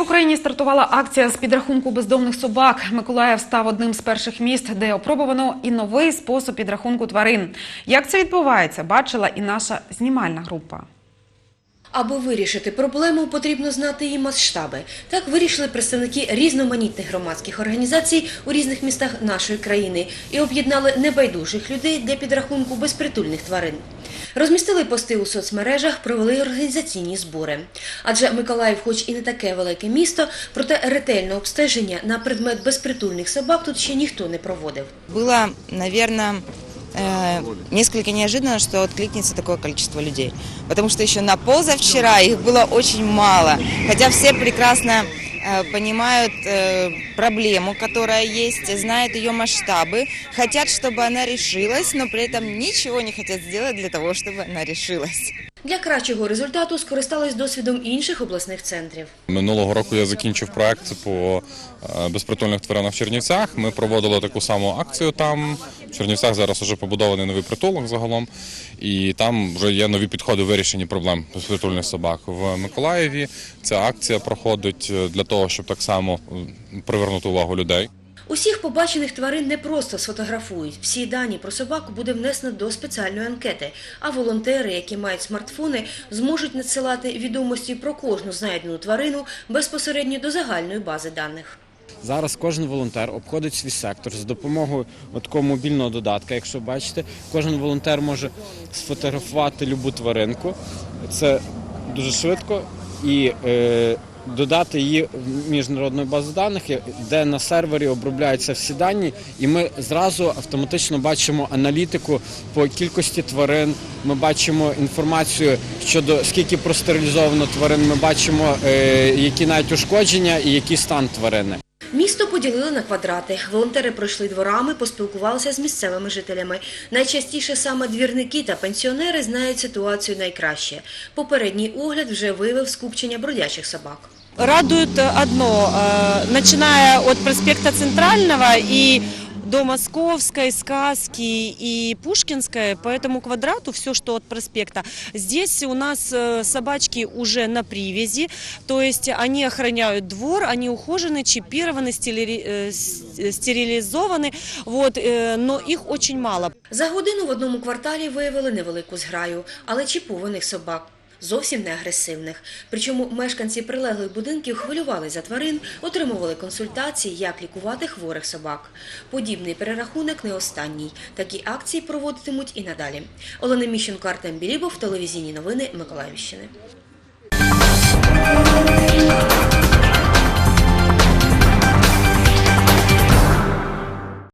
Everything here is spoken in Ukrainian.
Україні стартувала акція з підрахунку бездомних собак. Миколаїв став одним з перших міст, де опробовано і новий спосіб підрахунку тварин. Як це відбувається, бачила і наша знімальна група. Аби вирішити проблему, потрібно знати її масштаби. Так вирішили представники різноманітних громадських організацій у різних містах нашої країни і об'єднали небайдужих людей для підрахунку безпритульних тварин. Розмістили пости у соцмережах, провели організаційні збори. Адже Миколаїв, хоч і не таке велике місто, проте ретельне обстеження на предмет безпритульних собак тут ще ніхто не проводив. Было, наверное, э, несколько неожиданно, что откликнется такое количество людей. Потому что еще на позавчера их было очень мало. Хотя все прекрасно э, понимают э, проблему, которая есть, знают ее масштабы, хотят, чтобы она решилась, но при этом ничего не хотят сделать для того, чтобы она решилась. Для кращого результату скористались досвідом інших обласних центрів. Минулого року я закінчив проект по е, безпритульних тваринах в Чернівцях. Ми проводили таку саму акцію там. В Чернівцях зараз вже побудований новий притулок загалом, і там вже є нові підходи в вирішенні проблем безпритульних собак. В Миколаєві ця акція проходить е, для того, щоб так само е, привернути увагу людей. Усіх побачених тварин не просто сфотографують. Всі дані про собаку буде внесено до спеціальної анкети. А волонтери, які мають смартфони, зможуть надсилати відомості про кожну знайдену тварину безпосередньо до загальної бази даних. Зараз кожен волонтер обходить свій сектор з допомогою такого мобільного додатка. Якщо бачите, кожен волонтер може сфотографувати любу тваринку. Це дуже швидко і е, додати її в міжнародну базу даних, де на сервері обробляються всі дані, і ми зразу автоматично бачимо аналітику по кількості тварин. Ми бачимо інформацію щодо скільки простерилізовано тварин. Ми бачимо, е, які навіть ушкодження і який стан тварини. Місто поділили на квадрати. Волонтери пройшли дворами, поспілкувалися з місцевими жителями. Найчастіше саме двірники та пенсіонери знають ситуацію найкраще. Попередній огляд вже виявив скупчення бродячих собак. Радует одно, починає начиная от проспекта Центрального и до Московской, Сказки и Пушкинской, по этому квадрату все, что от проспекта. Здесь у нас э, собачки уже на привязи, то есть они охраняют двор, они ухожены, чипированы, стилери- э, с- стерилизованы, вот, э, но их очень мало. За годину в одному кварталі виявили невелику зграю, але чіпованих собак. зовсім не агресивних. Причому мешканці прилеглих будинків хвилювали за тварин, отримували консультації, як лікувати хворих собак. Подібний перерахунок не останній. Такі акції проводитимуть і надалі. Олена Міщенко, Артем Білібов, телевізійні новини Миколаївщини.